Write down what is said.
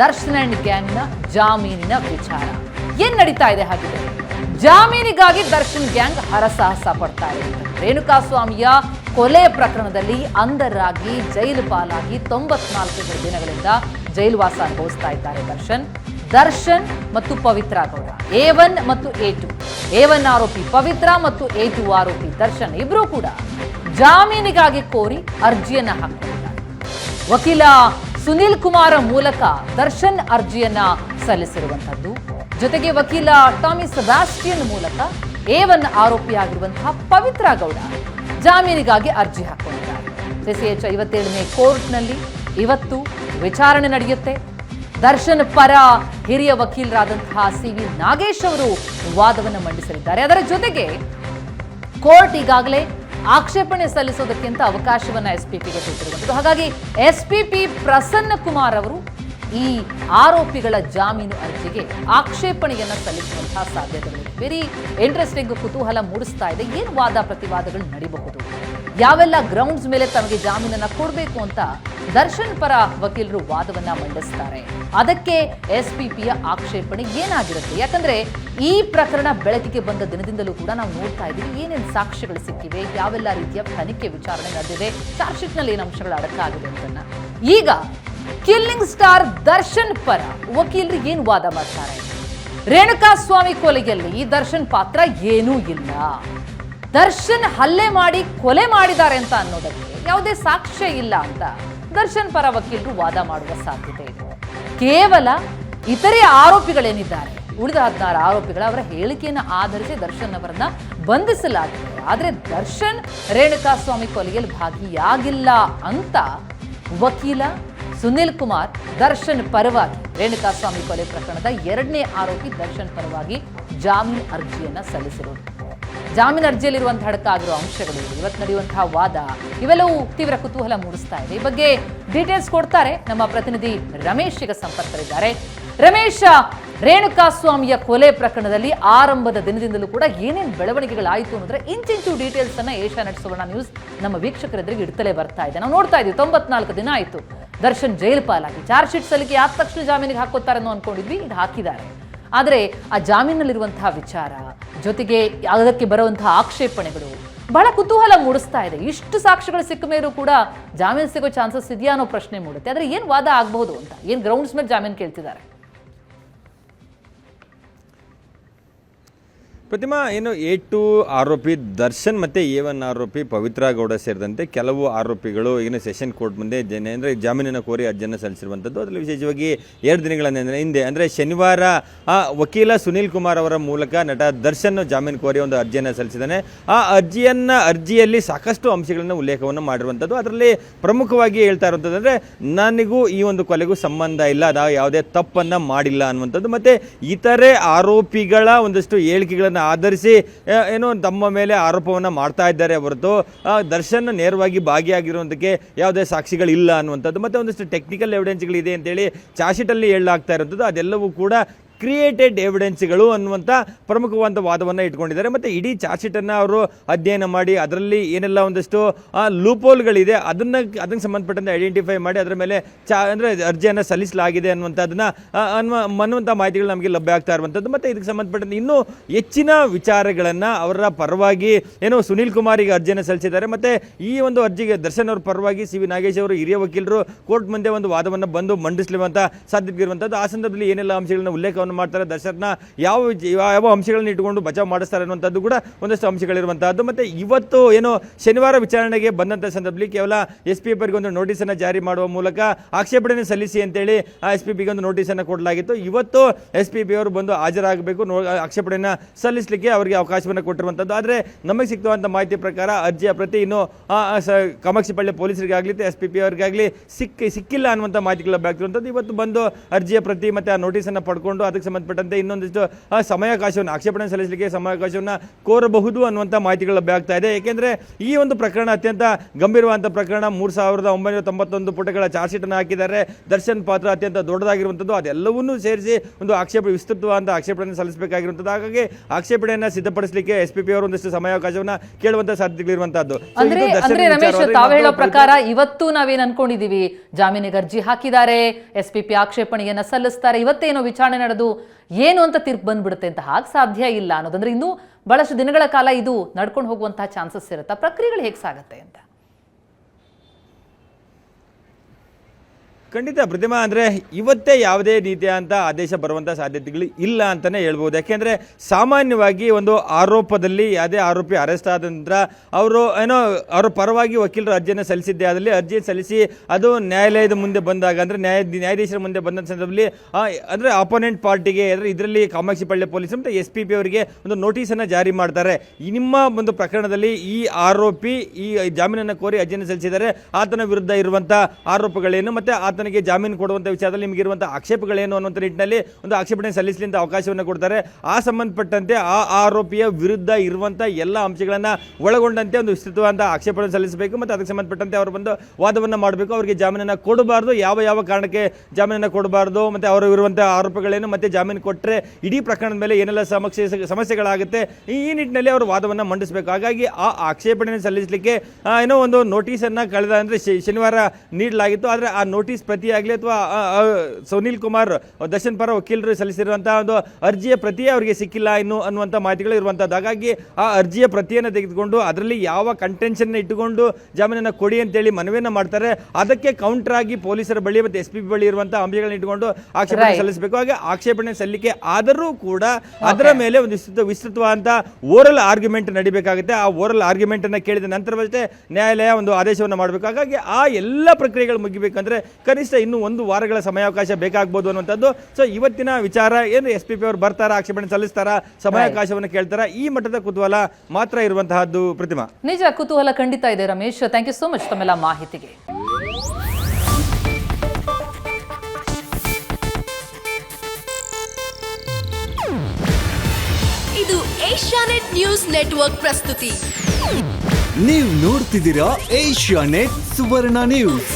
Darshan and ಗ್ಯಾಂಗ್ನ ಜಾಮೀನಿನ ವಿಚಾರ. ಏನ್ ನಡೀತಾ ಇದೆ ಹಾಗಿದ್ರೆ ಜಾಮೀನಿಗಾಗಿ ದರ್ಶನ್ ಗ್ಯಾಂಗ್ ಹರಸಾಹಸ ಪಡ್ತಾ ಇದೆ. ರೇಣುಕಾಸ್ವಾಮಿಯ ಕೊಲೆ ಪ್ರಕರಣದಲ್ಲಿ ಅಂಧರಾಗಿ, ಜೈಲು ಪಾಲಾಗಿ ತೊಂಬತ್ನಾಲ್ಕು ದಿನಗಳಿಂದ ಜೈಲುವಾಸ ಅನುಭವಿಸ್ತಾ ಇದ್ದಾರೆ ದರ್ಶನ್. ದರ್ಶನ್ ಮತ್ತು ಪವಿತ್ರ ಗೌಡ, ಎ ಒನ್ ಮತ್ತು ಎ ಟು, ಎ ಒನ್ ಆರೋಪಿ ಪವಿತ್ರ ಮತ್ತು ಎ ಟು ಆರೋಪಿ ದರ್ಶನ್ ಇಬ್ಬರೂ ಕೂಡ ಜಾಮೀನಿಗಾಗಿ ಕೋರಿ ಅರ್ಜಿಯನ್ನ ಹಾಕಿದ್ದಾರೆ ವಕೀಲ ಸುನಿಲ್ ಕುಮಾರ್ ಮೂಲಕ ದರ್ಶನ್ ಅರ್ಜಿಯನ್ನ ಸಲ್ಲಿಸಿರುವಂತದ್ದು ಜೊತೆಗೆ ವಕೀಲ ಟಾಮಿ ಸೆಬಾಸ್ಟಿಯನ್ ಮೂಲಕ ಏವನ್ ಆರೋಪಿಯಾಗಿರುವಂತಹ ಪವಿತ್ರ ಗೌಡ ಜಾಮೀನಿಗಾಗಿ ಅರ್ಜಿ ಹಾಕೊಂಡಿದ್ದಾರೆ. ಸಿಸಿಎಚ್ ಐವತ್ತೇಳನೇ ಕೋರ್ಟ್ನಲ್ಲಿ ಇವತ್ತು ವಿಚಾರಣೆ ನಡೆಯುತ್ತೆ. ದರ್ಶನ್ ಪರ ಹಿರಿಯ ವಕೀಲರಾದಂತಹ ಸಿ ವಿ ನಾಗೇಶ್ ಅವರು ವಾದವನ್ನು ಮಂಡಿಸಲಿದ್ದಾರೆ. ಅದರ ಜೊತೆಗೆ ಕೋರ್ಟ್ ಈಗಾಗಲೇ ಆಕ್ಷೇಪಣೆ ಸಲ್ಲಿಸೋದಕ್ಕಿಂತ ಅವಕಾಶವನ್ನ ಪಿಗೆ ಕೊಟ್ಟಿರುವಂಥದ್ದು. ಹಾಗಾಗಿ ಎಸ್ ಪಿ ಪ್ರಸನ್ನ ಕುಮಾರ್ ಅವರು ಈ ಆರೋಪಿಗಳ ಜಾಮೀನು ಅರ್ಜಿಗೆ ಆಕ್ಷೇಪಣೆಯನ್ನು ಸಲ್ಲಿಸುವಂತಹ ಸಾಧ್ಯತೆಗಳಿವೆ ವೆರಿ ಇಂಟ್ರೆಸ್ಟಿಂಗ್ ಕುತೂಹಲ ಮೂಡಿಸ್ತಾ ಇದೆ. ಏನು ವಾದ ಪ್ರತಿವಾದಗಳು ನಡೀಬಹುದು? ಯಾವೆಲ್ಲ ಗ್ರೌಂಡ್ಸ್ ಮೇಲೆ ತಮಗೆ ಜಾಮೀನನ್ನ ಕೊಡಬೇಕು ಅಂತ ದರ್ಶನ್ ಪರ ವಕೀಲರು ವಾದವನ್ನ ಮಂಡಿಸ್ತಾರೆ. ಅದಕ್ಕೆ ಎಸ್ಪಿಪಿಯ ಆಕ್ಷೇಪಣೆ ಏನಾಗಿರುತ್ತೆ? ಯಾಕಂದ್ರೆ ಈ ಪ್ರಕರಣ ಬೆಳಕಿಗೆ ಬಂದ ದಿನದಿಂದಲೂ ಕೂಡ ನಾವು ನೋಡ್ತಾ ಇದ್ದೀವಿ ಏನೇನು ಸಾಕ್ಷ್ಯಗಳು ಸಿಕ್ಕಿವೆ, ಯಾವೆಲ್ಲ ರೀತಿಯ ತನಿಖೆ ವಿಚಾರಣೆ ನಡೆದಿದೆ ಚಾರ್ಜ್ ಶೀಟ್ನಲ್ಲಿ ಏನು ಅಂಶಗಳು ಅಡಕಾಗಿದೆ ಅಂತನ್ನ. ಈಗ ಕಿಲ್ಲಿಂಗ್ ಸ್ಟಾರ್ ದರ್ಶನ್ ಪರ ವಕೀಲರು ಏನು ವಾದ ಮಾಡ್ತಾರೆ? ರೇಣುಕಾ ಸ್ವಾಮಿ ಕೊಲೆಯಲ್ಲಿ ದರ್ಶನ್ ಪಾತ್ರ ಏನೂ ಇಲ್ಲ. ದರ್ಶನ್ ಹಲ್ಲೆ ಮಾಡಿ ಕೊಲೆ ಮಾಡಿದ್ದಾರೆ ಅಂತ ಅನ್ನೋದಕ್ಕೆ ಯಾವುದೇ ಸಾಕ್ಷ್ಯ ಇಲ್ಲ ಅಂತ ದರ್ಶನ್ ಪರ ವಕೀಲರು ವಾದ ಮಾಡುವ ಸಾಧ್ಯತೆ ಇದೆ. ಕೇವಲ ಇತರೆ ಆರೋಪಿಗಳೇನಿದ್ದಾರೆ? ಉಳಿದ ಹದಿನಾರು ಆರೋಪಿಗಳ ಅವರ ಹೇಳಿಕೆಯನ್ನು ಆಧರಿಸಿ ದರ್ಶನ್ ಅವರನ್ನ ಬಂಧಿಸಲಾಗಿದೆ. ಆದರೆ ದರ್ಶನ್ ರೇಣುಕಾಸ್ವಾಮಿ ಕೊಲೆಯಲ್ಲಿ ಭಾಗಿಯಾಗಿಲ್ಲ ಅಂತ ವಕೀಲ ಸುನಿಲ್ ಕುಮಾರ್ ದರ್ಶನ್ ಪರವಾಗಿ, ರೇಣುಕಾಸ್ವಾಮಿ ಕೊಲೆ ಪ್ರಕರಣದ ಎರಡನೇ ಆರೋಪಿ ದರ್ಶನ್ ಪರವಾಗಿ ಜಾಮೀನು ಅರ್ಜಿಯನ್ನು ಸಲ್ಲಿಸಿರುವುದು ಜಾಮೀನು ಅರ್ಜಿಯಲ್ಲಿರುವಂತಹ ಹಡಕಾಗಿರುವ ಅಂಶಗಳು ಇವತ್ತು ನಡೆಯುವಂತಹ ವಾದ ಇವೆಲ್ಲವೂ ತೀವ್ರ ಕುತೂಹಲ ಮೂಡಿಸ್ತಾ ಇದೆ. ಈ ಬಗ್ಗೆ ಡೀಟೇಲ್ಸ್ ಕೊಡ್ತಾರೆ ನಮ್ಮ ಪ್ರತಿನಿಧಿ ರಮೇಶ್. ಈಗ ಸಂಪರ್ಕದಲ್ಲಿದ್ದಾರೆ. ರಮೇಶ್, ರೇಣುಕಾಸ್ವಾಮಿಯ ಕೊಲೆ ಪ್ರಕರಣದಲ್ಲಿ ಆರಂಭದ ದಿನದಿಂದಲೂ ಕೂಡ ಏನೇನು ಬೆಳವಣಿಗೆಗಳಾಯಿತು ಅನ್ನೋದ್ರೆ ಇಂಚಿಂಚು ಡೀಟೇಲ್ಸ್ ಅನ್ನ ಏಷ್ಯಾನೆಟ್ ಸುವರ್ಣ ನ್ಯೂಸ್ ನಮ್ಮ ವೀಕ್ಷಕರೆದುರಿಗೆ ಇಡ್ತಲೇ ಬರ್ತಾ ಇದೆ. ನಾವು ನೋಡ್ತಾ ಇದ್ದೀವಿ, ತೊಂಬತ್ನಾಲ್ಕು ದಿನ ಆಯಿತು. ದರ್ಶನ್ ಜೈಲು ಪಾಲಾಗಿ. ಚಾರ್ಜ್ ಶೀಟ್ ಸಲ್ಲಿಕೆ ಆದ ತಕ್ಷಣ ಜಾಮೀನಿಗೆ ಹಾಕೋತಾರೆ ಅನ್ನೋ ಅನ್ಕೊಂಡಿದ್ವಿ, ಇದು ಹಾಕಿದ್ದಾರೆ. ಆದರೆ ಆ ಜಾಮೀನಲ್ಲಿರುವಂತಹ ವಿಚಾರ, ಜೊತೆಗೆ ಅದಕ್ಕೆ ಬರುವಂತಹ ಆಕ್ಷೇಪಣೆಗಳು ಬಹಳ ಕುತೂಹಲ ಮೂಡಿಸ್ತಾ ಇದೆ. ಇಷ್ಟು ಸಾಕ್ಷಿಗಳು ಸಿಕ್ಕ ಮೇಲೂ ಕೂಡ ಜಾಮೀನು ಸಿಗೋ ಚಾನ್ಸಸ್ ಇದೆಯಾ ಅನ್ನೋ ಪ್ರಶ್ನೆ ಮೂಡುತ್ತೆ. ಆದರೆ ಏನು ವಾದ ಆಗಬಹುದು ಅಂತ? ಏನು ಗ್ರೌಂಡ್ಸ್ ಮೇಲೆ ಜಾಮೀನು ಕೇಳ್ತಿದ್ದಾರೆ? ಪ್ರತಿಮಾ, ಏನು, ಎ ಟು ಆರೋಪಿ ದರ್ಶನ್ ಮತ್ತು ಎ ಒನ್ ಆರೋಪಿ ಪವಿತ್ರ ಗೌಡ ಸೇರಿದಂತೆ ಕೆಲವು ಆರೋಪಿಗಳು ಏನು ಸೆಷನ್ ಕೋರ್ಟ್ ಮುಂದೆ ಜನ ಅಂದರೆ ಜಾಮೀನಿನ ಕೋರಿ ಅರ್ಜಿಯನ್ನು ಸಲ್ಲಿಸಿರುವಂಥದ್ದು. ಅದರಲ್ಲಿ ವಿಶೇಷವಾಗಿ ಎರಡು ದಿನಗಳ ಹಿಂದೆ, ಅಂದರೆ ಶನಿವಾರ, ಆ, ವಕೀಲ ಸುನೀಲ್ ಕುಮಾರ್ ಅವರ ಮೂಲಕ ನಟ ದರ್ಶನ್ ಜಾಮೀನು ಕೋರಿ ಒಂದು ಅರ್ಜಿಯನ್ನು ಸಲ್ಲಿಸಿದ್ದಾನೆ. ಆ ಅರ್ಜಿಯನ್ನು ಅರ್ಜಿಯಲ್ಲಿ ಸಾಕಷ್ಟು ಅಂಶಗಳನ್ನು ಉಲ್ಲೇಖವನ್ನು ಮಾಡಿರುವಂಥದ್ದು. ಅದರಲ್ಲಿ ಪ್ರಮುಖವಾಗಿ ಹೇಳ್ತಾ ಇರುವಂಥದ್ದು ಅಂದರೆ, ನನಗೂ ಈ ಒಂದು ಕೊಲೆಗೂ ಸಂಬಂಧ ಇಲ್ಲ ನಾವು ಯಾವುದೇ ತಪ್ಪನ್ನು ಮಾಡಿಲ್ಲ ಅನ್ನುವಂಥದ್ದು. ಮತ್ತು ಇತರೆ ಆರೋಪಿಗಳ ಒಂದಷ್ಟು ಹೇಳಿಕೆಗಳನ್ನು ಆಧರಿಸಿ ಏನೋ ತಮ್ಮ ಮೇಲೆ ಆರೋಪವನ್ನು ಮಾಡ್ತಾ ಇದ್ದಾರೆ ಹೊರತು ದರ್ಶನ್ ನೇರವಾಗಿ ಭಾಗಿಯಾಗಿರುವಂಥಕ್ಕೆ ಯಾವುದೇ ಸಾಕ್ಷಿಗಳಿಲ್ಲ ಅನ್ನುವಂಥದ್ದು. ಮತ್ತು ಒಂದಿಷ್ಟು ಟೆಕ್ನಿಕಲ್ ಎವಿಡೆನ್ಸ್ಗಳಿದೆ ಅಂತೇಳಿ ಚಾರ್ಜ್ಶೀಟಲ್ಲಿ ಹೇಳಲಾಗ್ತಾ ಇರುವಂಥದ್ದು. ಅದೆಲ್ಲವೂ ಕೂಡ ಕ್ರಿಯೇಟೆಡ್ ಎವಿಡೆನ್ಸ್ಗಳು ಅನ್ನುವಂಥ ಪ್ರಮುಖವಾದ ವಾದವನ್ನು ಇಟ್ಕೊಂಡಿದ್ದಾರೆ. ಮತ್ತು ಇಡೀ ಚಾರ್ಜ್ ಶೀಟನ್ನು ಅವರು ಅಧ್ಯಯನ ಮಾಡಿ ಅದರಲ್ಲಿ ಏನೆಲ್ಲ ಒಂದಷ್ಟು ಲೂಪೋಲ್ಗಳಿದೆ, ಅದನ್ನು ಅದಕ್ಕೆ ಸಂಬಂಧಪಟ್ಟಂತೆ ಐಡೆಂಟಿಫೈ ಮಾಡಿ ಅದರ ಮೇಲೆ ಚಾ, ಅಂದರೆ ಅರ್ಜಿಯನ್ನು ಸಲ್ಲಿಸಲಾಗಿದೆ ಅನ್ನುವಂಥದ್ದನ್ನು ಅನ್ನುವ ಅನ್ನುವಂಥ ಮಾಹಿತಿಗಳು ನಮಗೆ ಲಭ್ಯ ಆಗ್ತಾ ಇರುವಂಥದ್ದು. ಮತ್ತು ಇದಕ್ಕೆ ಸಂಬಂಧಪಟ್ಟಂತೆ ಇನ್ನೂ ಹೆಚ್ಚಿನ ವಿಚಾರಗಳನ್ನು ಅವರ ಪರವಾಗಿ ಏನೋ ಸುನೀಲ್ ಕುಮಾರಿಗೆ ಅರ್ಜಿಯನ್ನು ಸಲ್ಲಿಸಿದ್ದಾರೆ. ಮತ್ತು ಈ ಒಂದು ಅರ್ಜಿಗೆ ದರ್ಶನ್ ಅವ್ರ ಪರವಾಗಿ ಸಿ ವಿ ನಾಗೇಶ್ ಅವರು ಹಿರಿಯ ವಕೀಲರು ಕೋರ್ಟ್ ಮುಂದೆ ಒಂದು ವಾದವನ್ನು ಬಂದು ಮಂಡಿಸಲಿರುವಂಥ ಸಾಧ್ಯತೆ ಇರುವಂಥದ್ದು. ಆ ಸಂದರ್ಭದಲ್ಲಿ ಏನೆಲ್ಲ ಅಂಶಗಳನ್ನ ಉಲ್ಲೇಖವನ್ನು ಮಾಡ್ತಾರೆ. ದರ್ಶಕನ ಯಾವ ಯಾವ ಅಂಶಗಳನ್ನ ಇಟ್ಟುಕೊಂಡು ಬಚಾವ್ ಮಾಡಿಸ್ತಾರೆ ಅನ್ನುವಂಥದ್ದು ಕೂಡ ಒಂದಷ್ಟು ಅಂಶಗಳಿರುವಂತಹದ್ದು. ಮತ್ತೆ ಇವತ್ತು ಏನು ಶನಿವಾರ ವಿಚಾರಣೆಗೆ ಬಂದಂಥ ಸಂದರ್ಭದಲ್ಲಿ ಕೇವಲ ಎಸ್ ಪಿ ಪರಿಗೆ ಒಂದು ನೋಟಿಸನ್ನು ಜಾರಿ ಮಾಡುವ ಮೂಲಕ ಆಕ್ಷೇಪಣೆ ಸಲ್ಲಿಸಿ ಅಂತೇಳಿ ಎಸ್ ಪಿ ಪಿಗೆ ಒಂದು ನೋಟಿಸನ್ನು ಕೊಡಲಾಗಿತ್ತು. ಇವತ್ತು ಎಸ್ ಪಿ ಪಿ ಅವರು ಬಂದು ಹಾಜರಾಗಬೇಕು. ನೋ, ಆಕ್ಷೇಪಣೆಯನ್ನು ಸಲ್ಲಿಸಲಿಕ್ಕೆ ಅವರಿಗೆ ಅವಕಾಶವನ್ನು ಕೊಟ್ಟಿರುವಂಥದ್ದು ಆದರೆ ನಮಗೆ ಸಿಗ್ತುವಂಥ ಮಾಹಿತಿ ಪ್ರಕಾರ ಅರ್ಜಿಯ ಪ್ರತಿ ಇನ್ನು ಕಾಮಾಕ್ಷಿಪಳ್ಳಿ ಪೊಲೀಸರಿಗಾಗಲಿ ಎಸ್ ಪಿ ಪಿ ಅವರಿಗಾಗಲಿ ಸಿಕ್ಕಿ ಸಿಕ್ಕಿಲ್ಲ ಅನ್ನುವಂಥ ಮಾಹಿತಿಗಳು ಬ್ಯಾಕ್ತಿರುವಂಥದ್ದು ಇವತ್ತು ಬಂದು ಅರ್ಜಿಯ ಪ್ರತಿ ಮತ್ತು ಆ ನೋಟಿಸನ್ನು ಪಡ್ಕೊಂಡು ಅದಕ್ಕೆ ಸಂಬಂಧಪಟ್ಟಂತೆ ಇನ್ನೊಂದಿಷ್ಟು ಸಮಯಾವಕಾಶವನ್ನು ಆಕ್ಷೇಪಣೆ ಸಲ್ಲಿಸಲಿಕ್ಕೆ ಸಮಯಾವಕಾಶವನ್ನು ಕೋರಬಹುದು ಅನ್ನುವಂಥ ಮಾಹಿತಿಗಳು ಲಭ್ಯ ಆಗ್ತಾ ಇದೆ. ಏಕೆಂದರೆ ಈ ಒಂದು ಪ್ರಕರಣ ಅತ್ಯಂತ ಗಂಭೀರವಾದಂಥ ಪ್ರಕರಣ. ಮೂರು ಸಾವಿರದ ಒಂಬೈನೂರ ತೊಂಬತ್ತೊಂದು ಪುಟಗಳ ಚಾರ್ಜ್ ಶೀಟನ್ನು ಹಾಕಿದ್ದಾರೆ. ದರ್ಶನ್ ಪಾತ್ರ ಅತ್ಯಂತ ದೊಡ್ಡದಾಗಿರುವಂಥದ್ದು ಅದೆಲ್ಲವನ್ನೂ ಸೇರಿಸಿ ಒಂದು ಆಕ್ಷೇಪ ವಿಸ್ತೃತವಾದ ಆಕ್ಷೇಪಣೆಯನ್ನು ಸಲ್ಲಿಸಬೇಕಾಗಿರುವಂಥದ್ದು ಹಾಗಾಗಿ ಆಕ್ಷೇಪಣೆಯನ್ನು ಸಿದ್ಧಪಡಿಸಲಿಕ್ಕೆ ಎಸ್ ಪಿ ಪಿ ಅವರು ಒಂದಿಷ್ಟು ಸಮಯಾವಕಾಶವನ್ನು ಕೇಳುವಂಥ ಹೇಳೋ ಪ್ರಕಾರ ಇವತ್ತು ನಾವೇನು ಅನ್ಕೊಂಡಿದೀವಿ? ಜಾಮೀನಿಗೆ ಅರ್ಜಿ ಹಾಕಿದ್ದಾರೆ. ಎಸ್ ಪಿ ಪಿ ಆಕ್ಷೇಪಣೆಯನ್ನು ಸಲ್ಲಿಸ್ತಾರೆ. ಇವತ್ತೇನೋ ವಿಚಾರಣೆ ನಡೆದು ಏನು ಅಂತ ತೀರ್ಪು ಬಂದ್ಬಿಡುತ್ತೆ ಅಂತ ಹಾಗೆ ಸಾಧ್ಯ ಇಲ್ಲ ಅನ್ನೋದಂದ್ರೆ ಇನ್ನೂ ಬಹಳಷ್ಟು ದಿನಗಳ ಕಾಲ ಇದು ನಡ್ಕೊಂಡು ಹೋಗುವಂತಹ ಚಾನ್ಸಸ್ ಇರುತ್ತಾ. ಪ್ರಕ್ರಿಯೆಗಳು ಹೇಗೆ ಸಾಗತ್ತೆ ಅಂತ? ಖಂಡಿತ ಪ್ರತಿಮಾ ಅಂದರೆ ಇವತ್ತೇ ಯಾವುದೇ ರೀತಿಯಾದಂಥ ಆದೇಶ ಬರುವಂಥ ಸಾಧ್ಯತೆಗಳು ಇಲ್ಲ ಅಂತಲೇ ಹೇಳ್ಬೋದು. ಯಾಕೆಂದರೆ ಸಾಮಾನ್ಯವಾಗಿ ಒಂದು ಆರೋಪದಲ್ಲಿ, ಯಾವುದೇ ಆರೋಪಿ ಅರೆಸ್ಟ್ ಆದ ನಂತರ ಅವರು ಏನೋ ಅವರ ಪರವಾಗಿ ವಕೀಲರು ಅರ್ಜಿಯನ್ನು ಸಲ್ಲಿಸಿದ್ದೆ ಆದಲ್ಲಿ ಅರ್ಜಿ ಸಲ್ಲಿಸಿ ಅದು ನ್ಯಾಯಾಲಯದ ಮುಂದೆ ಬಂದಾಗ ಅಂದರೆ ನ್ಯಾಯ ನ್ಯಾಯಾಧೀಶರ ಮುಂದೆ ಬಂದ ಸಂದರ್ಭದಲ್ಲಿ ಅಂದರೆ ಅಪೋನೆಂಟ್ ಪಾರ್ಟಿಗೆ, ಅಂದರೆ ಇದರಲ್ಲಿ ಕಾಮಾಕ್ಷಿ ಪಳ್ಳಿ ಪೊಲೀಸ್ ಮತ್ತು ಎಸ್ ಪಿ ಪಿ ಅವರಿಗೆ ಒಂದು ನೋಟಿಸನ್ನು ಜಾರಿ ಮಾಡ್ತಾರೆ. ನಿಮ್ಮ ಒಂದು ಪ್ರಕರಣದಲ್ಲಿ ಈ ಆರೋಪಿ ಈ ಜಾಮೀನನ್ನು ಕೋರಿ ಅರ್ಜಿಯನ್ನು ಸಲ್ಲಿಸಿದರೆ ಆತನ ವಿರುದ್ಧ ಇರುವಂಥ ಆರೋಪಗಳೇನು ಮತ್ತು ಆತನಿಗೆ ಜಾಮೀನು ಕೊಡುವಂಥ ವಿಚಾರದಲ್ಲಿ ನಿಮಗಿರುವಂಥ ಆಕ್ಷೇಪಗಳೇನು ಅನ್ನುವಂಥ ನಿಟ್ಟಿನಲ್ಲಿ ಒಂದು ಆಕ್ಷೇಪಣೆ ಸಲ್ಲಿಸಲಿಂತ ಅವಕಾಶವನ್ನು ಕೊಡ್ತಾರೆ. ಆ ಸಂಬಂಧಪಟ್ಟಂತೆ ಆ ಆರೋಪಿಯ ವಿರುದ್ಧ ಇರುವಂಥ ಎಲ್ಲ ಅಂಶಗಳನ್ನು ಒಳಗೊಂಡಂತೆ ಒಂದು ವಿಸ್ತೃತವಾದ ಆಕ್ಷೇಪಣೆ ಸಲ್ಲಿಸಬೇಕು ಮತ್ತು ಅದಕ್ಕೆ ಸಂಬಂಧಪಟ್ಟಂತೆ ಅವರು ಬಂದು ವಾದವನ್ನು ಮಾಡಬೇಕು. ಅವರಿಗೆ ಜಾಮೀನನ್ನು ಕೊಡಬಾರ್ದು. ಯಾವ ಯಾವ ಕಾರಣಕ್ಕೆ ಜಾಮೀನನ್ನು ಕೊಡಬಾರ್ದು ಮತ್ತು ಅವರು ಇರುವಂಥ ಆರೋಪಗಳೇನು ಮತ್ತು ಜಾಮೀನು ಕೊಟ್ಟರೆ ಇಡೀ ಪ್ರಕರಣದ ಮೇಲೆ ಏನೆಲ್ಲ ಸಮಸ್ಯೆ ಸಮಸ್ಯೆಗಳಾಗುತ್ತೆ. ಈ ಈ ನಿಟ್ಟಿನಲ್ಲಿ ಅವರು ವಾದವನ್ನು ಮಂಡಿಸಬೇಕು. ಹಾಗಾಗಿ ಆ ಆಕ್ಷೇಪಣೆ ಸಲ್ಲಿಸಲಿಕ್ಕೆ ಏನೋ ಒಂದು ನೋಟಿಸನ್ನು ಕಳೆದ ಅಂದರೆ ಶನಿವಾರ ನೀಡಲಾಗಿತ್ತು. ಆದರೆ ಆ ನೋಟಿಸ್ ಪ್ರತಿಯಾಗಲಿ ಅಥವಾ ಸುನೀಲ್ ಕುಮಾರ್ ದರ್ಶನ್ ಪರ ವಕೀಲರು ಸಲ್ಲಿಸಿರುವಂತಹ ಒಂದು ಅರ್ಜಿಯ ಪ್ರತಿಯೇ ಅವರಿಗೆ ಸಿಕ್ಕಿಲ್ಲ ಇನ್ನು ಅನ್ನುವಂಥ ಮಾಹಿತಿಗಳು ಇರುವಂಥದ್ದು. ಹಾಗಾಗಿ ಆ ಅರ್ಜಿಯ ಪ್ರತಿಯನ್ನು ತೆಗೆದುಕೊಂಡು ಅದರಲ್ಲಿ ಯಾವ ಕಂಟೆನ್ಷನ್ ಇಟ್ಟುಕೊಂಡು ಜಾಮೀನನ್ನು ಕೊಡಿ ಅಂತೇಳಿ ಮನವಿಯನ್ನು ಮಾಡ್ತಾರೆ. ಅದಕ್ಕೆ ಕೌಂಟರ್ ಆಗಿ ಪೊಲೀಸರ ಬಳಿ ಮತ್ತು ಎಸ್ ಪಿ ಬಳಿ ಇರುವಂತಹ ಅಂಶಗಳನ್ನ ಇಟ್ಟುಕೊಂಡು ಆಕ್ಷೇಪಣೆ. ಸಲ್ಲಿಸಬೇಕು. ಹಾಗೆ ಆಕ್ಷೇಪಣೆ ಸಲ್ಲಿಕೆ ಆದರೂ ಕೂಡ ಅದರ ಮೇಲೆ ಒಂದು ವಿಸ್ತೃತ ವಿಸ್ತೃತವಾದಂಥ ಓರಲ್ ಆರ್ಗ್ಯುಮೆಂಟ್ ನಡಿಬೇಕಾಗುತ್ತೆ. ಆ ಓರಲ್ ಆರ್ಗ್ಯುಮೆಂಟ್ ಅನ್ನ ಕೇಳಿದ ನಂತರವಷ್ಟೇ ನ್ಯಾಯಾಲಯ ಒಂದು ಆದೇಶವನ್ನು ಮಾಡಬೇಕು. ಹಾಗಾಗಿ ಆ ಎಲ್ಲ ಪ್ರಕ್ರಿಯೆಗಳು ಮುಗಿಬೇಕಂದ್ರೆ ಕನಿಷ್ಠ ಇನ್ನೂ ಒಂದು ವಾರಗಳ ಸಮಯಾವಕಾಶ ಬೇಕಾಗ್ಬೋದು ಅನ್ನುವಂಥದ್ದು. ಸೊ ಇವತ್ತಿನ ವಿಚಾರ ಏನು ಎಸ್ ಪಿ ಪಿ ಅವರು ಬರ್ತಾರ ಆಕ್ಷೇಪಣೆ ಸಲ್ಲಿಸ್ತಾರ ಸಮಯಾವಕಾಶವನ್ನು ಕೇಳ್ತಾರ ಈ ಮಟ್ಟದ ಕುತೂಹಲ ಮಾತ್ರ ಇರುವಂತಹದ್ದು ಪ್ರತಿಮಾ. ನಿಜ ಕುತೂಹಲ ಖಂಡಿತ ಇದೆ Ramesh. Thank you so much ತಮ್ಮೆಲ್ಲ ಮಾಹಿತಿಗೆ. ಇದು ಏಷ್ಯಾನೆಟ್ ನ್ಯೂಸ್ ನೆಟ್ವರ್ಕ್ ಪ್ರಸ್ತುತಿ. ನೀವು ನೋಡ್ತಿದ್ದೀರಾ ಏಷ್ಯಾ ನೆಟ್ ಸುವರ್ಣ ನ್ಯೂಸ್.